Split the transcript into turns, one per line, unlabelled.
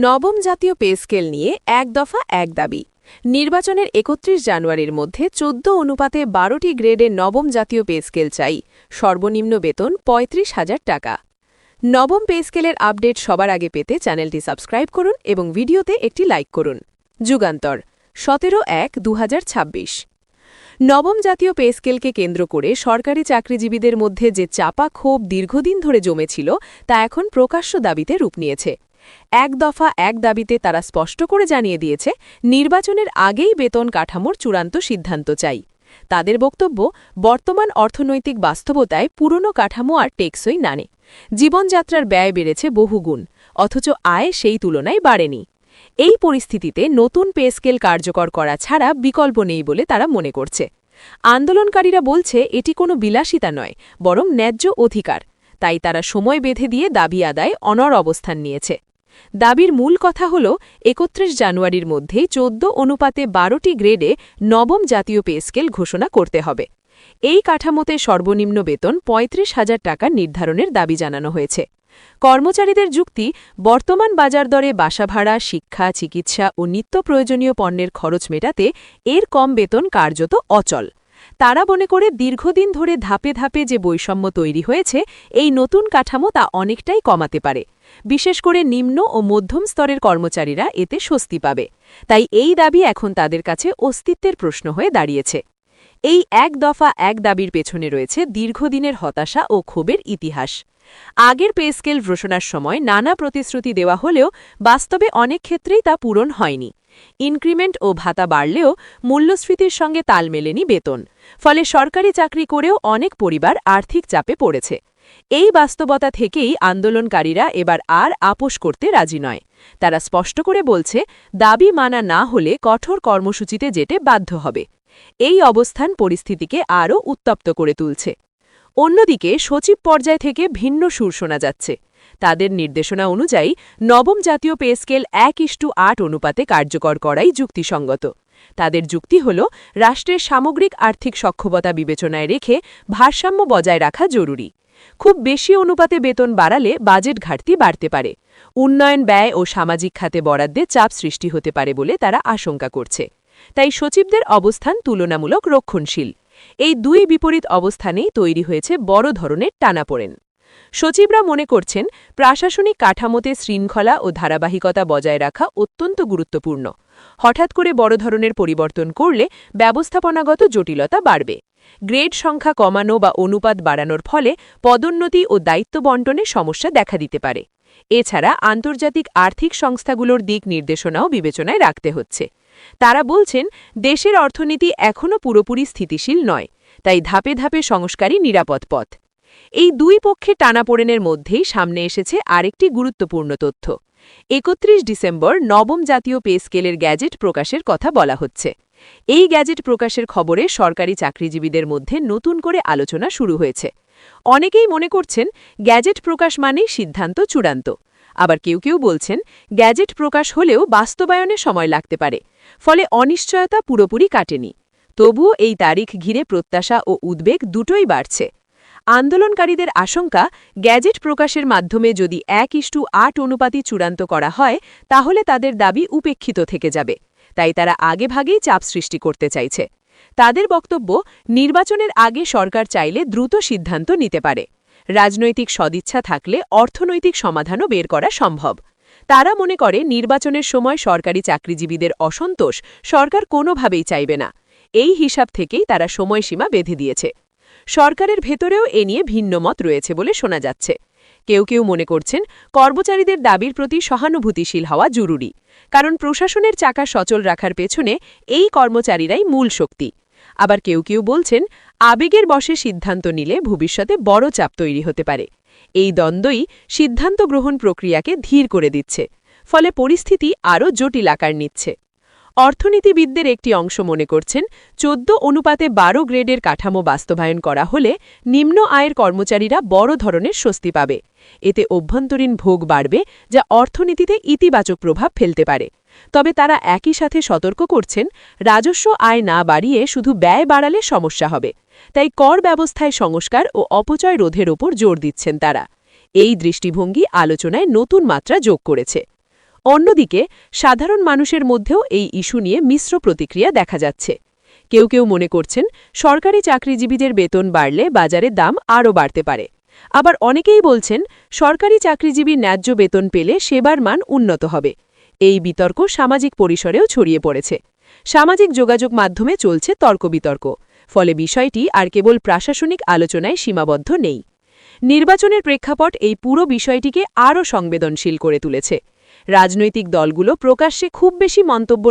নবম জাতীয় pay scale নিয়ে এক দফা এক দাবি। নির্বাচনের একত্রিশ জানুয়ারির মধ্যে চোদ্দ অনুপাতে বারোটি গ্রেডে নবম জাতীয় পে স্কেল চাই। সর্বনিম্ন বেতন পঁয়ত্রিশ হাজার টাকা। নবম পে স্কেলের আপডেট সবার আগে পেতে চ্যানেলটি সাবস্ক্রাইব করুন এবং ভিডিওতে একটি লাইক করুন। যুগান্তর, সতেরো এক দু নবম জাতীয় পে স্কেলকে কেন্দ্র করে সরকারি চাকরিজীবীদের মধ্যে যে চাপা ক্ষোভ দীর্ঘদিন ধরে জমেছিল, তা এখন প্রকাশ্য দাবিতে রূপ নিয়েছে। এক দফা এক দাবিতে তারা স্পষ্ট করে জানিয়ে দিয়েছে, নির্বাচনের আগেই বেতন কাঠামোর চূড়ান্ত সিদ্ধান্ত চাই। তাদের বক্তব্য, বর্তমান অর্থনৈতিক বাস্তবতায় পুরনো কাঠামো আর টেকসই নানে জীবনযাত্রার ব্যয় বেড়েছে বহুগুণ, অথচ আয় সেই তুলনায় বাড়েনি। এই পরিস্থিতিতে নতুন পে স্কেল কার্যকর করা ছাড়া বিকল্প নেই বলে তারা মনে করছে। আন্দোলনকারীরা বলছে, এটি কোনো বিলাসিতা নয়, বরং ন্যায্য অধিকার। তাই তারা সময় বেঁধে দিয়ে দাবি আদায় অনর অবস্থান নিয়েছে। দাবির মূল কথা হল, একত্রিশ জানুয়ারির মধ্যে চোদ্দ অনুপাতে বারোটি গ্রেডে নবম জাতীয় পে স্কেল ঘোষণা করতে হবে। এই কাঠামোতে সর্বনিম্ন বেতন পঁয়ত্রিশ হাজার টাকা নির্ধারণের দাবি জানানো হয়েছে। কর্মচারীদের যুক্তি, বর্তমান বাজার দরে বাসা ভাড়া, শিক্ষা, চিকিৎসা ও নিত্য প্রয়োজনীয় পণ্যের খরচ মেটাতে এর কম বেতন কার্যত অচল। তারা মনে করে দীর্ঘদিন ধরে ধাপে ধাপে যে বৈষম্য তৈরি হয়েছে, এই নতুন কাঠামো তা অনেকটাই কমাতে পারে। বিশেষ করে নিম্ন ও মধ্যম স্তরের কর্মচারীরা এতে স্বস্তি পাবে। তাই এই দাবি এখন তাদের কাছে অস্তিত্বের প্রশ্ন হয়ে দাঁড়িয়েছে। এই এক দফা এক দাবির পেছনে রয়েছে দীর্ঘদিনের হতাশা ও ক্ষোভের ইতিহাস। আগের পে স্কেল ঘোষণার সময় নানা প্রতিশ্রুতি দেওয়া হলেও বাস্তবে অনেক ক্ষেত্রেই তা পূরণ হয়নি। ইনক্রিমেন্ট ও ভাতা বাড়লেও মূল্যস্ফীতির সঙ্গে তাল মেলেনি বেতন, ফলে সরকারি চাকরি করেও অনেক পরিবার আর্থিক চাপে পড়েছে। এই বাস্তবতা থেকেই আন্দোলনকারীরা এবার আর আপোষ করতে রাজি নয়। তারা স্পষ্ট করে বলছে, দাবি মানা না হলে কঠোর কর্মসূচিতে যেতে বাধ্য হবে। এই অবস্থান পরিস্থিতিকে আরও উত্তপ্ত করে তুলছে। অন্যদিকে সচিব পর্যায় থেকে ভিন্ন সুর শোনা যাচ্ছে। তাদের নির্দেশনা অনুযায়ী নবম জাতীয় পে স্কেল এক ইস্টু আট অনুপাতে কার্যকর করাই যুক্তিসঙ্গত। তাদের যুক্তি হল, রাষ্ট্রের সামগ্রিক আর্থিক সক্ষমতা বিবেচনায় রেখে ভারসাম্য বজায় রাখা জরুরি। খুব বেশি অনুপাতে বেতন বাড়ালে বাজেট ঘাটতি বাড়তে পারে। উন্নয়ন, ব্যয় ও সামাজিক খাতে বরাদ্দে চাপ সৃষ্টি হতে পারে বলে তারা আশঙ্কা করছে। তাই সচিবদের অবস্থান তুলনামূলক রক্ষণশীল। এই দুই বিপরীত অবস্থানেই তৈরি হয়েছে বড় ধরনের টানাপোড়েন। সচিবরা মনে করছেন, প্রশাসনিক কাঠামোতে শৃঙ্খলা ও ধারাবাহিকতা বজায় রাখা অত্যন্ত গুরুত্বপূর্ণ। হঠাৎ করে বড় ধরনের পরিবর্তন করলে ব্যবস্থাপনাগত জটিলতা বাড়বে। গ্রেড সংখ্যা কমানো বা অনুপাত বাড়ানোর ফলে পদোন্নতি ও দায়িত্ব বন্টনে সমস্যা দেখা দিতে পারে। এছাড়া আন্তর্জাতিক আর্থিক সংস্থাগুলোর দিক নির্দেশনাও বিবেচনায় রাখতে হচ্ছে। তারা বলছেন, দেশের অর্থনীতি এখনও পুরোপুরি স্থিতিশীল নয়, তাই ধাপে ধাপে সংস্কারই নিরাপদ পথ। এই দুই পক্ষে টানাপোড়েনের মধ্যেই সামনে এসেছে আরেকটি গুরুত্বপূর্ণ তথ্য। একত্রিশ ডিসেম্বর নবম জাতীয় পে স্কেলের গ্যাজেট প্রকাশের কথা বলা হচ্ছে। এই গ্যাজেট প্রকাশের খবরে সরকারি চাকরিজীবীদের মধ্যে নতুন করে আলোচনা শুরু হয়েছে। অনেকেই মনে করছেন, গ্যাজেট প্রকাশ মানেই সিদ্ধান্ত চূড়ান্ত। আবার কেউ কেউ বলছেন, গ্যাজেট প্রকাশ হলেও বাস্তবায়নে সময় লাগতে পারে, ফলে অনিশ্চয়তা পুরোপুরি কাটেনি। তবুও এই তারিখ ঘিরে প্রত্যাশা ও উদ্বেগ দুটোই বাড়ছে। আন্দোলনকারীদের আশঙ্কা, গ্যাজেট প্রকাশের মাধ্যমে যদি এক ইস্টু আট অনুপাতি চূড়ান্ত করা হয়, তাহলে তাদের দাবি উপেক্ষিত থেকে যাবে। তাই তারা আগেভাগেই চাপ সৃষ্টি করতে চাইছে। তাদের বক্তব্য, নির্বাচনের আগে সরকার চাইলে দ্রুত সিদ্ধান্ত নিতে পারে। রাজনৈতিক সদিচ্ছা থাকলে অর্থনৈতিক সমাধানও বের করা সম্ভব। তারা মনে করে, নির্বাচনের সময় সরকারি চাকরিজীবীদের অসন্তোষ সরকার কোনোভাবেই চাইবে না। এই হিসাব থেকেই তারা সময়সীমা বেঁধে দিয়েছে। সরকারের ভেতরেও এ নিয়ে ভিন্ন মত রয়েছে বলে শোনা যাচ্ছে। কেউ কেউ মনে করছেন, কর্মচারীদের দাবির প্রতি সহানুভূতিশীল হওয়া জরুরি, কারণ প্রশাসনের চাকা সচল রাখার পেছনে এই কর্মচারীরাই মূল শক্তি। আবার কেউ কেউ বলছেন, আবেগের বসে সিদ্ধান্ত নিলে ভবিষ্যতে বড় চাপ তৈরি হতে পারে। এই দ্বন্দ্বই সিদ্ধান্ত গ্রহণ প্রক্রিয়াকে ধীর করে দিচ্ছে, ফলে পরিস্থিতি আরও জটিল আকার নিচ্ছে। অর্থনীতিবিদদের একটি অংশ মনে করছেন, চোদ্দ অনুপাতে বারো গ্রেডের কাঠামো বাস্তবায়ন করা হলে নিম্ন আয়ের কর্মচারীরা বড় ধরনের স্বস্তি পাবে। এতে অভ্যন্তরীণ ভোগ বাড়বে, যা অর্থনীতিতে ইতিবাচক প্রভাব ফেলতে পারে। তবে তারা একই সাথে সতর্ক করছেন, রাজস্ব আয় না বাড়িয়ে শুধু ব্যয় বাড়ালে সমস্যা হবে। তাই কর ব্যবস্থায় সংস্কার ও অপচয় রোধের ওপর জোর দিচ্ছেন তারা। এই দৃষ্টিভঙ্গি আলোচনায় নতুন মাত্রা যোগ করেছে। অন্যদিকে, সাধারণ মানুষের মধ্যেও এই ইস্যু নিয়ে মিশ্র প্রতিক্রিয়া দেখা যাচ্ছে। কেউ কেউ মনে করছেন, সরকারি চাকরিজীবীদের বেতন বাড়লে বাজারে দাম আরও বাড়তে পারে। আবার অনেকেই বলছেন, সরকারি চাকরিজীবী ন্যায্য বেতন পেলে সেবার মান উন্নত হবে। এই বিতর্ক সামাজিক পরিসরেও ছড়িয়ে পড়েছে। সামাজিক যোগাযোগ মাধ্যমে চলছে তর্ক-বিতর্ক। ফলে বিষয়টি আর কেবল প্রশাসনিক আলোচনায় সীমাবদ্ধ নেই। নির্বাচনের প্রেক্ষাপট এই পুরো বিষয়টিকে আরও সংবেদনশীল করে তুলেছে। রাজনৈতিক দলগুলো প্রকাশ্যে খুব বেশি মন্তব্য